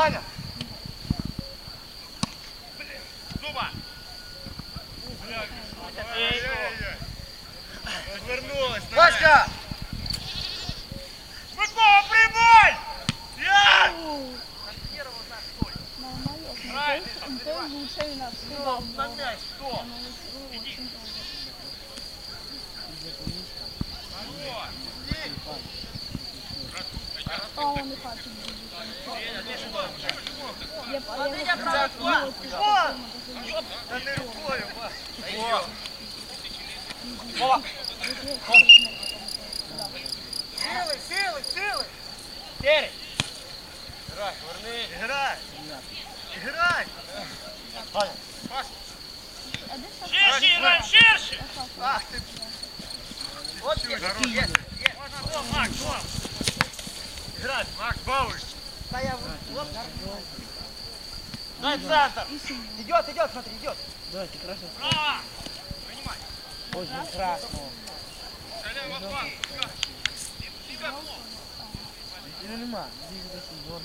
Ваня! Блин, Зуба! Отвернулась. Васька! Быкова, прибой! Я! На мяч, что? Иди. Алло! А он и папе будет. я О! Да не рукою, Ва. О! Вова! Сили, сили, сили! Терри! Грай, верни! Грай! Грай! Ваня, пас! Ширше граємо, ширше! Ах ти! От є, є, є. О, Макс, о! Грай! Макс, бавиш! Дай центр! Идет, идет, смотри, идет! Давайте, красно. Право! Очень красно. Шалева фланг! Ну нема. Здесь, здесь, вот.